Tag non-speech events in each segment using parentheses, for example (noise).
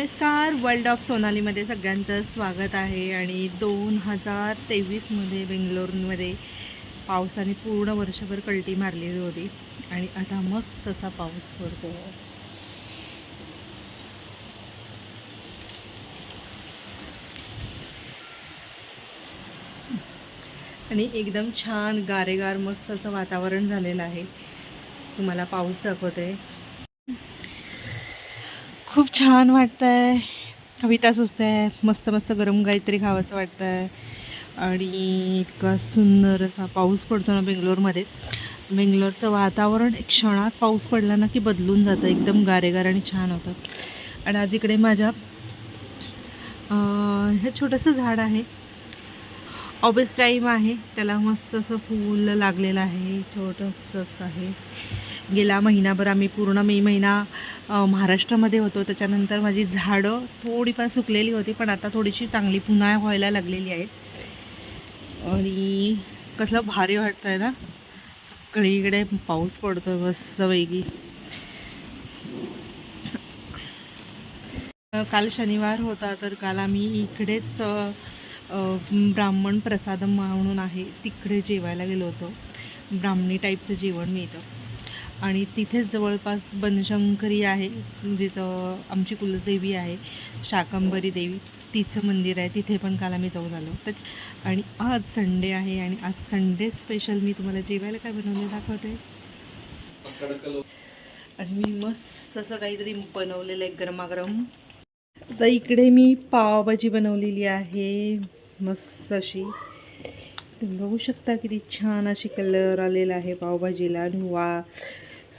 नमस्कार world of सोनालीमध्ये सगळ्यांचं स्वागत आहे आणि दोन हजार तेवीसमध्ये बेंगलोरमध्ये पावसाने पूर्ण वर्षभर कल्टी मारलेली होती आणि आता मस्त असा पाऊस पडतो. आणि एकदम छान गारेगार मस्त असं वातावरण झालेलं आहे. तुम्हाला पाऊस दाखवते छान वाटतं आहे कविता सुचते आहे मस्त मस्त गरम काहीतरी खावंसं वाटतं आहे आणि इतका सुंदर असा पाऊस पडतो ना बेंगलोरमध्ये. बेंगलोरचं वातावरण एक क्षणात पाऊस पडला ना की बदलून जातं. एकदम गारेगार आणि छान होतं. आणि आज इकडे माझ्या हे छोटंसं झाड आहे. ऑफिस टाईम आहे. त्याला मस्त असं फूल लागलेलं आहे. छोटंसंच आहे. गेला महिनाभर आम्ही पूर्ण मे महिना महाराष्ट्रामध्ये होतो. त्याच्यानंतर माझी झाडं थोडीफार सुकलेली होती पण आता थोडीशी चांगली पुन्हा व्हायला लागलेली आहेत. आणि कसलं भारी वाटतं आहे ना? सगळीकडे पाऊस पडतो मस्तपैकी वेगळी काल शनिवार होता तर काल आम्ही इकडेच ब्राह्मण प्रसादम म्हणून आहे तिकडे जेवायला गेलो होतो. ब्राह्मणी टाईपचं जेवण मिळतं. आणि तिथेच जवळपास बनशंकरी आहे जिथं आमची कुलदेवी आहे शाकंबरी देवी. तिचं मंदिर आहे तिथे पण काल आम्ही जाऊन आलो. तर आणि आज संडे आहे आणि आज संडे स्पेशल मी तुम्हाला जेवायला काय बनवलं दाखवते आणि मी मस्त असं काहीतरी बनवलेलं आहे गरमागरम. आता इकडे मी पावभाजी बनवलेली आहे. मस्त अशी तुम्ही बघू शकता किती छान अशी कलर आलेला आहे पावभाजीला. आणि वा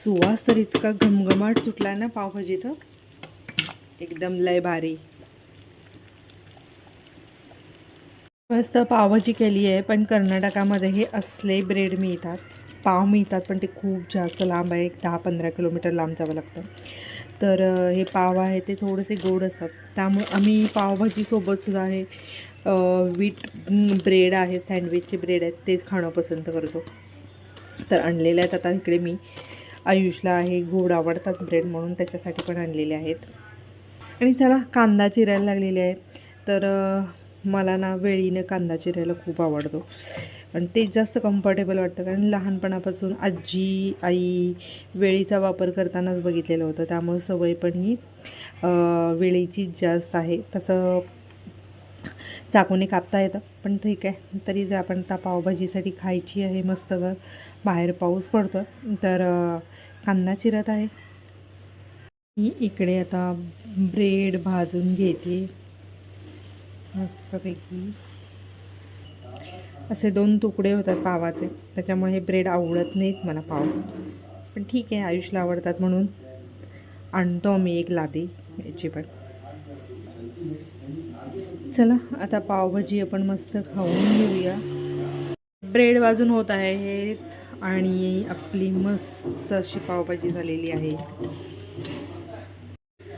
सुवास तर इतका घमघमाट सुटला ना पावभाजीचा. एकदम लय भारी. मस्त पावभाजी केली आहे पण कर्नाटकामध्ये हे असले ब्रेड मिळतात. पाव मिळतात पण ते खूप जास्त लांब आहे. एक दहा पंधरा किलोमीटर लांब जावं लागतं. तर हे पाव आहे ते थोडेसे गोड असतात. त्यामुळे आम्ही पावभाजीसोबतसुद्धा हे वीट ब्रेड आहे सँडविचचे ब्रेड आहेत तेच खाणं पसंत करतो. तर आणलेले आहेत आता इकडे मी. आयुषला आहे गोड आवडतात ब्रेड म्हणून त्याच्यासाठी पण आणलेले आहेत. आणि चला कांदा चिरायला लागलेले आहे तर मला ना वेळीनं कांदा चिरायला खूप आवडतो. आणि ते जास्त कम्फर्टेबल वाटतं कारण लहानपणापासून आजी आई वेळीचा वापर करतानाच बघितलेलं होतं. त्यामुळे सवय पण ही अ, वेळीची जास्त आहे. तसं चाकूने कापता येतं. पण ठीक आहे. तरी जर आपण आता पावभाजीसाठी खायची आहे मस्त ग बाहेर पाऊस पडतो तर कांदा चिरत आहे. मी इकडे आता ब्रेड भाजून घेते. मस्तपैकी. असे दोन तुकडे होतात पावाचे. त्याच्यामुळे हे ब्रेड आवडत नाहीत मला पाव. पण ठीक आहे. आयुषला आवडतात म्हणून आणतो मी एक लादी. याची पण. चला आता पावभाजी आपण मस्त खाऊन घेऊया. ब्रेड वाजून होत आहेत आणि आपली मस्त अशी पावभाजी झालेली आहे.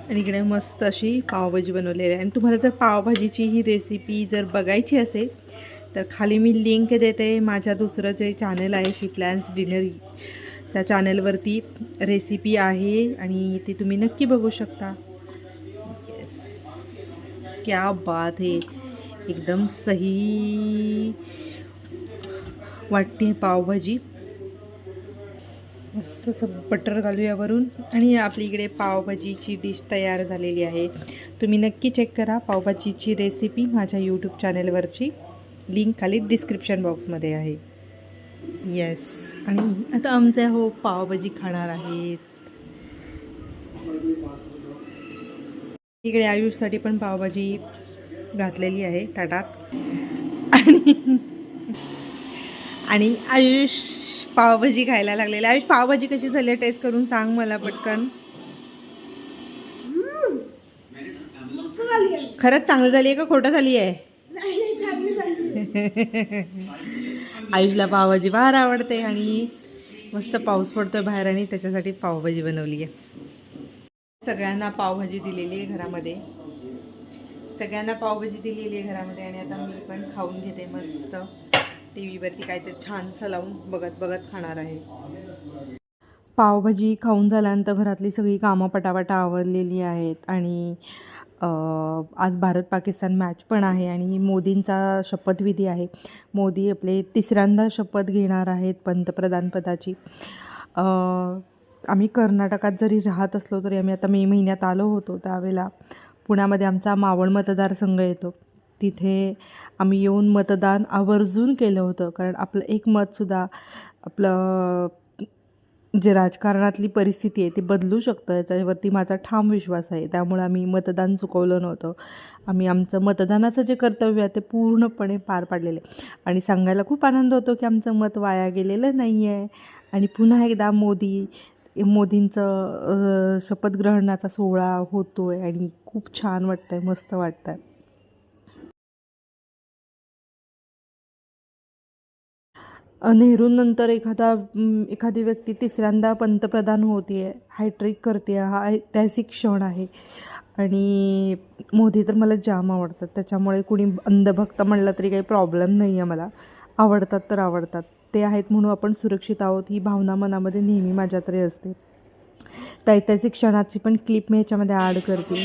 आणि इकडे मस्त अशी पावभाजी बनवलेली आहे. आणि तुम्हाला जर पावभाजीची ही रेसिपी जर बघायची असेल तर खाली मी लिंक देते माझ्या दुसरं जे चॅनल आहे शी प्लॅन्स डिनर त्या चॅनलवरती रेसिपी आहे आणि ती तुम्ही नक्की बघू शकता. क्या बात है। एकदम सही। वाटते पावभाजी। मस्त असं बटर घालूया वरून आणि आपली इकडे पावभाजीची डिश तयार झालेली आहे. तुम्ही नक्की चेक करा पावभाजीची रेसिपी माझ्या यूट्यूब चॅनलवरची लिंक खाली डिस्क्रिप्शन बॉक्समध्ये आहे. येस आणि आता आमचे हो पावभाजी खाणार आहेत. इकडे आयुषसाठी पण पावभाजी घातलेली आहे ताटात. आणि आणि आयुष पावभाजी खायला लागलेली आयुष पावभाजी कशी झाली आहे? टेस्ट करून सांग मला पटकन. खरंच चांगली झाली आहे का? खोटं झाली आहे? (laughs) आयुषला पावभाजी फार आवडते आणि मस्त पाऊस पडतोय बाहेर आणि त्याच्यासाठी पावभाजी बनवली आहे. सगळ्यांना पावभाजी दिलेली आहे घरामध्ये. सगळ्यांना पावभाजी दिलेली आहे घरामध्ये आणि आता मी पण खाऊन घेते मस्त. टी व्हीवरती काहीतरी छानसं लावून बघत बघत खाणार आहे. पावभाजी खाऊन झाल्यानंतर घरातली सगळी कामं पटापटा आवरलेली आहेत आणि आज भारत पाकिस्तान मॅच पण आहे आणि मोदींचा शपथविधी आहे. मोदी आपले तिसऱ्यांदा शपथ घेणार आहेत पंतप्रधानपदाची. आम्ही कर्नाटकात जरी राहत असलो तरी आम्ही आता मे महिन्यात आलो होतो त्यावेळेला. पुण्यामध्ये आमचा मावळ मतदारसंघ येतो. तिथे आम्ही येऊन मतदान आवर्जून केलं होतं. कारण आपलं एक मतसुद्धा आपलं जे राजकारणातली परिस्थिती आहे ती बदलू शकतं. याच्यावरती माझा ठाम विश्वास आहे. त्यामुळे आम्ही मतदान चुकवलं नव्हतं. आम्ही आमचं मतदानाचं जे कर्तव्य आहे ते पूर्णपणे पार पाडलेलं आहे. आणि सांगायला खूप आनंद होतो की आमचं मत वाया गेलेलं नाही आहे. आणि पुन्हा एकदा मोदी मोदींचं शपथग्रहणाचा सोहळा होतो आहे आणि खूप छान वाटतं आहे मस्त वाटतं आहे नेहरूंनंतर एखादा एखादी व्यक्ती तिसऱ्यांदा पंतप्रधान होते आहे हायट्रिक करते हा ऐतिहासिक क्षण आहे. आणि मोदी तर मला जाम आवडतात त्याच्यामुळे कुणी अंधभक्त म्हणलं तरी काही प्रॉब्लेम नाही आहे मला. आवडतात तर आवडतात. ते आहेत म्हणून आपण सुरक्षित आहोत ही भावना मनामध्ये नेहमी माझ्या तरी असते. त्या ऐतिहासिक क्षणाची पण क्लिप मी ह्याच्यामध्ये ॲड करते.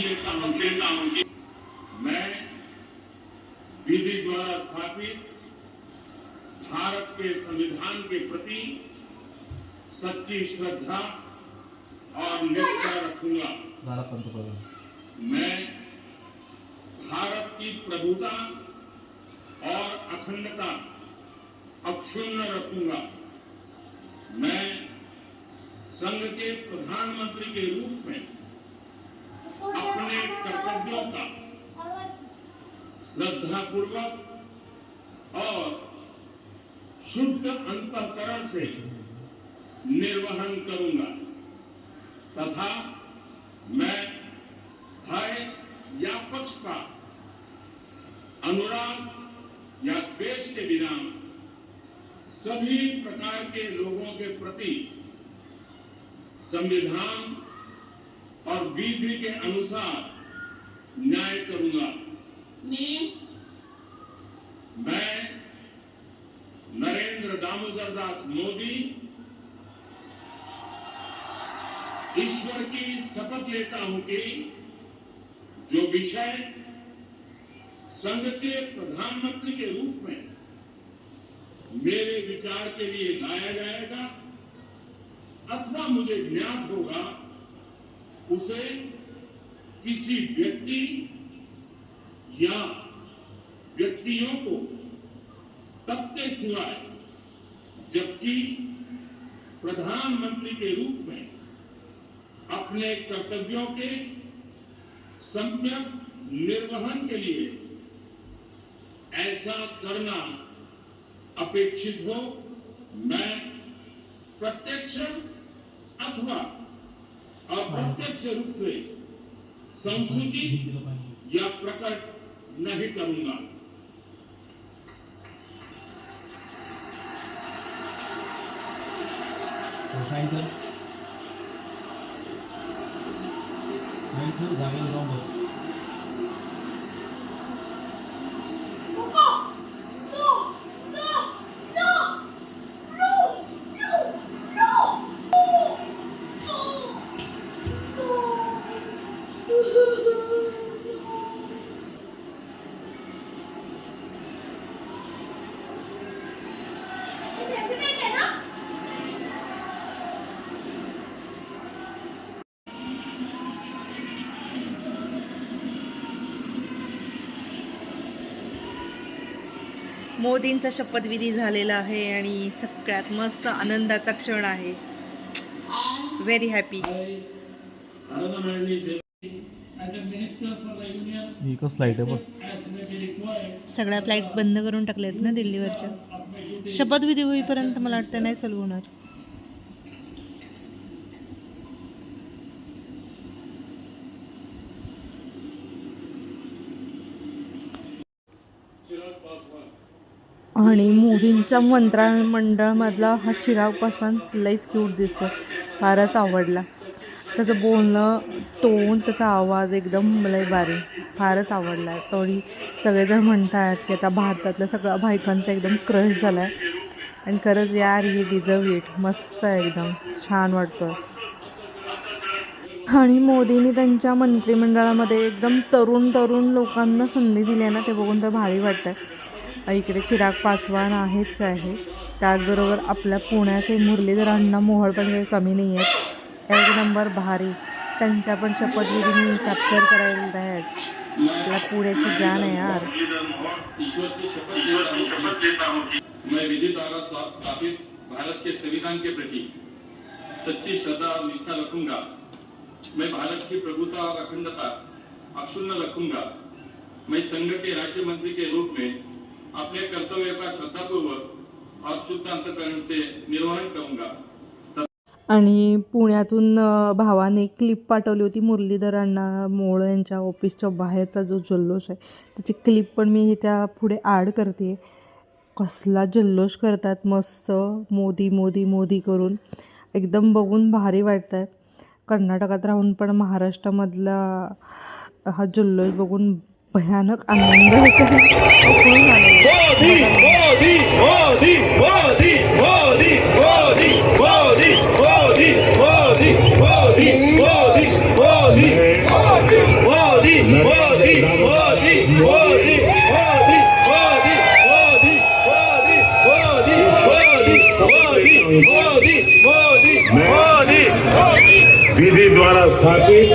विधि द्वारा स्थापित भारत के संविधान के प्रति सच्ची श्रद्धा और निष्ठा रखूंगा मैं भारत की प्रभुता और अखंडता अक्षुण्ण रखूँगा। मैं संघ के प्रधानमंत्री के रूप में अपने कर्तव्यों का श्रद्धापूर्वक और शुद्ध अंतकरण से निर्वहन करूँगा। तथा मैं भय या पक्ष का अनुराग या द्वेष के बिना सभी प्रकार के लोगों के प्रति संविधान और विधि के अनुसार न्याय करूँगा। मैं मैं नरेंद्र दामोदर दास मोदी ईश्वर की शपथ लेता हूँ कि जो विषय संघ के प्रधानमंत्री के रूप में मेरे विचार के लिए लाया जाएगा, अथवा मुझे ज्ञात होगा, उसे किसी व्यक्ति या व्यक्तियों को तब के सिवाय, जबकि प्रधानमंत्री के रूप में अपने कर्तव्यों के सम्यक निर्वहन के लिए ऐसा करना अपेक्षित हो, मैं प्रत्यक्ष अथवा अप्रत्यक्ष रूप से संसूचित या प्रकट नहीं करूँगा। तो जागेवर मोदींचा शपथविधी झालेला आहे आणि सगळ्यात मस्त आनंदाचा क्षण आहे. व्हेरी हॅपी सगळ्या फ्लाईट्स बंद करून टाकल्यात ना दिल्लीवरच्या? शपथविधी होईपर्यंत मला वाटतं नाही चालू होणार. आणि मोदींच्या मंत्रिमंडळमधला हा चिराग पासवान लईच क्यूट दिसतो फारच आवडला. त्याचं बोलणं टोन त्याचा आवाज एकदम लय भारी. फारच आवडला आहे तोही सगळेजण म्हणत आहेत की आता भारतातल्या सगळ्या बायकांचा एकदम क्रश झाला आहे आणि खरंच यार ही डिझर्व इट मस्त आहे एकदम. छान वाटतं आणि मोदींनी त्यांच्या मंत्रिमंडळामध्ये एकदम तरुण तरुण लोकांना संधी दिली आहे ना ते बघून तर भारी वाटतं इकडे चिराग पासवान आहेच आहे. त्याचबरोबर आपल्या पुण्याचे मुरलीधर अण्णा मोहळ पण काही कमी नाही आहेत एक नंबर भारी. त्यांच्या पण शपथविधी मी कॅप्चर करायला आहेत. आपल्या पुण्याची जान आहे यार. हूँ मैं विधि द्वारा स्थापित भारत के संविधान के प्रति सच्ची श्रद्धा और निष्ठा रखूँगा। मैं भारत की प्रभुता और अखंडता अक्षुण्ण रखूँगा। मैं संघ के राज्य मंत्री के रूप में अपने कर्तव्य का श्रद्धापूर्वक और शुद्ध अंतकरण से निर्वहन करूँगा। आणि पुण्यातून भावाने क्लिप पाठवली होती मुरलीधर अण्णा मोळ यांच्या ऑफिसच्या बाहेरचा जो जल्लोष आहे त्याची क्लिप पण मी त्या पुढे ॲड करते. कसला जल्लोष करतात मस्त मोदी मोदी मोदी करून. एकदम बघून भारी वाटत आहे कर्नाटकात राहून पण महाराष्ट्रामधला हा जल्लोष बघून भयानक आनंद होतो विधि द्वारा स्थापित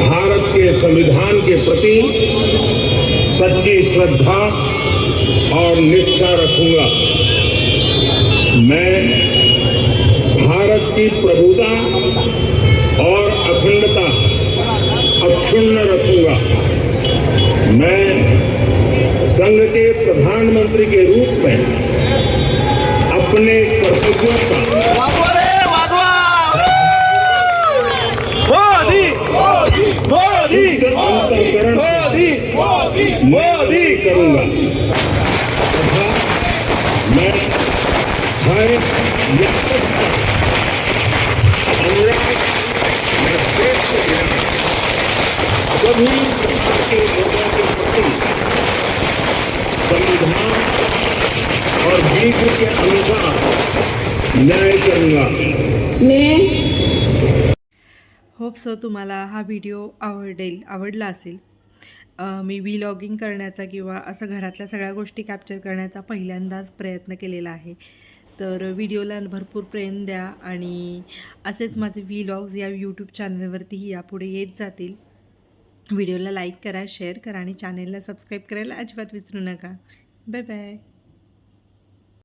भारत के संविधान के प्रति सच्ची श्रद्धा और निष्ठा रखूँगा। मैं की प्रभुता और अखंडता अक्षुण्ण रखूँगा। मैं संघ के प्रधानमंत्री के रूप में अपने कर्तव्यों का मोदी मोदी मोदी मोदी मोदी। मोदी करूँगा मैं हर सभी के लोगों के प्रति संविधान और विधि के अनुसार न्याय करूंगा मैं होप सो तुम्हाला हा व्हिडिओ आवडेल आवडला असेल. मी व्लॉगिंग करण्याचा किंवा असं घरातल्या सगळ्या गोष्टी कॅप्चर करण्याचा पहिल्यांदाच प्रयत्न केलेला आहे. तर व्हिडिओला भरपूर प्रेम द्या आणि असेच माझे व्लॉग्स या यूट्यूब चॅनलवरतीही यापुढे येत जातील. व्हिडिओला लाईक करा शेअर करा आणि चॅनेलला सबस्क्राईब करायला अजिबात विसरू नका. Bye bye.